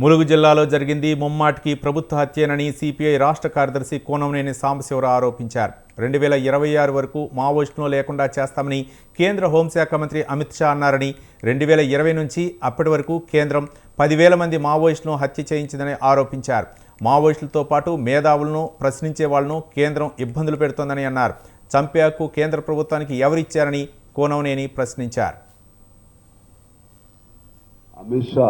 ములుగు జిల్లాలో జరిగింది ముమ్మాటికి ప్రభుత్వ హత్యేనని సిపిఐ రాష్ట్ర కార్యదర్శి కోనంనేని సాంబశివరావు ఆరోపించారు. రెండు వేల ఇరవై ఆరు వరకు మావోయిస్టును లేకుండా చేస్తామని కేంద్ర హోంశాఖ మంత్రి అమిత్ షా అన్నారని రెండు వేల ఇరవై నుంచి అప్పటి వరకు కేంద్రం పదివేల మంది మావోయిస్టును హత్య చేయించిందని ఆరోపించారు. మావోయిస్టులతో పాటు మేధావులను ప్రశ్నించే వాళ్ళను కేంద్రం ఇబ్బందులు పెడుతోందని అన్నారు. చంపే హక్కు కేంద్ర ప్రభుత్వానికి ఎవరిచ్చారని కోనవనేని ప్రశ్నించారు. అమిత్ షా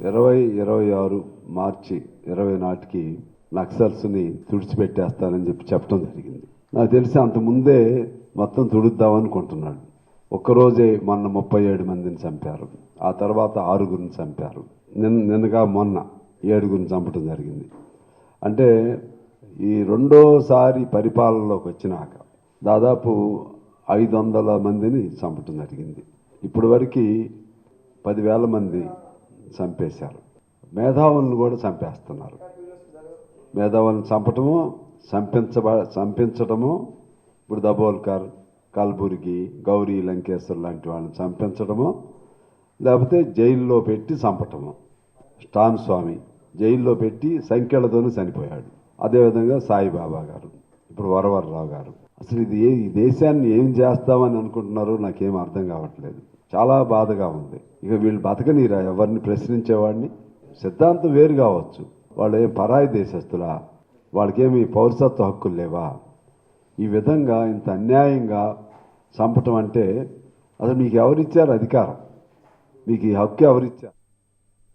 ఇరవై ఇరవై ఆరు మార్చి ఇరవై నాటికి నక్సల్స్ని తుడిచిపెట్టేస్తానని చెప్పి చెప్పడం జరిగింది. నాకు తెలిసి అంత ముందే మొత్తం తుడుద్దామనుకుంటున్నాడు. ఒక్కరోజే మొన్న ముప్పై ఏడు మందిని చంపారు. ఆ తర్వాత ఆరుగురిని చంపారు. నిన్న నిన్నగా మొన్న ఏడుగురిని చంపడం జరిగింది. అంటే ఈ రెండోసారి పరిపాలనలోకి వచ్చినాక దాదాపు ఐదు వందల మందిని చంపటం జరిగింది. ఇప్పటి వరకు పదివేల మంది చంపేశారు. మేధావులను కూడా చంపేస్తున్నారు. మేధావులను చంపటము చంపించబ చంపించటము ఇప్పుడు దబోల్కర్ కల్బుర్గి గౌరీ లంకేశ్వర్ లాంటి వాళ్ళని చంపించడము లేకపోతే జైల్లో పెట్టి చంపటము. స్టాన్ స్వామి జైల్లో పెట్టి సంఖ్యలతోనే చనిపోయాడు. అదేవిధంగా సాయిబాబా గారు ఇప్పుడు వరవరరావు గారు. అసలు ఇది ఏ ఈ దేశాన్ని ఏం చేస్తామని అనుకుంటున్నారో నాకేం అర్థం కావట్లేదు. చాలా బాధగా ఉంది. ఇక వీళ్ళు బతకనీరా ఎవరిని ప్రశ్నించేవాడిని? సిద్ధాంతం వేరు కావచ్చు. వాళ్ళు ఏం పరాయి దేశస్తులా వాళ్ళకేమి పౌరసత్వ హక్కులు లేవా? ఈ విధంగా ఇంత అన్యాయంగా చంపటం అంటే అసలు మీకు ఎవరిచ్చారు అధికారం? మీకు ఈ హక్కు ఎవరిచ్చారు?